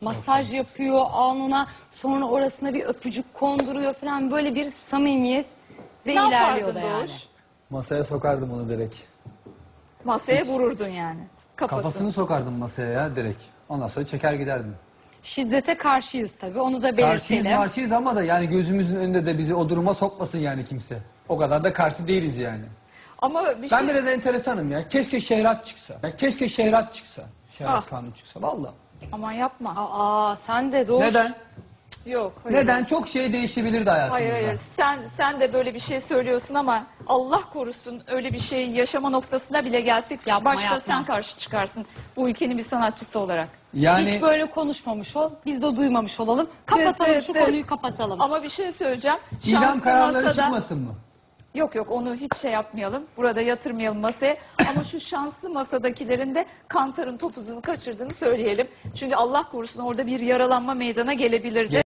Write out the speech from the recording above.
masaj yapıyor alnına sonra orasına bir öpücük konduruyor falan böyle bir samimiyet ve ne ilerliyor yapardın da yani. Doğuş? Masaya sokardım onu direkt. Masaya vururdun yani. Kafasını. Kafasını sokardım masaya ya direkt. Ondan sonra çeker giderdim. Şiddete karşıyız tabii onu da Karşıyız belirtelim. karşıyız ama da yani gözümüzün önünde de bizi o duruma sokmasın yani kimse. O kadar da karşı değiliz yani. Ama bir şey... Ben biraz enteresanım ya. Keşke şehrat çıksa. Ya keşke şehrat çıksa. Şehrat Ah. kanunu çıksa. Vallahi. Aman yapma. Aa sen de doğuş. Neden? Yok. Hayır. Neden? Çok şey değişebilirdi hayatımızda. Hayır hayır. Sen sen de böyle bir şey söylüyorsun ama Allah korusun öyle bir şey yaşama noktasına bile gelsek Yapma, başta yapma. sen karşı çıkarsın bu ülkenin bir sanatçısı olarak. Yani Hiç böyle konuşmamış ol. Biz de duymamış olalım. Kapatalım Evet, şu evet. konuyu kapatalım. Ama bir şey söyleyeceğim. idam Şanslı kararları masada- çıkmasın mı? Yok yok onu hiç şey yapmayalım. Burada yatırmayalım masaya. Ama şu şanslı masadakilerin de kantarın topuzunu kaçırdığını söyleyelim. Çünkü Allah korusun orada bir yaralanma meydana gelebilirdi.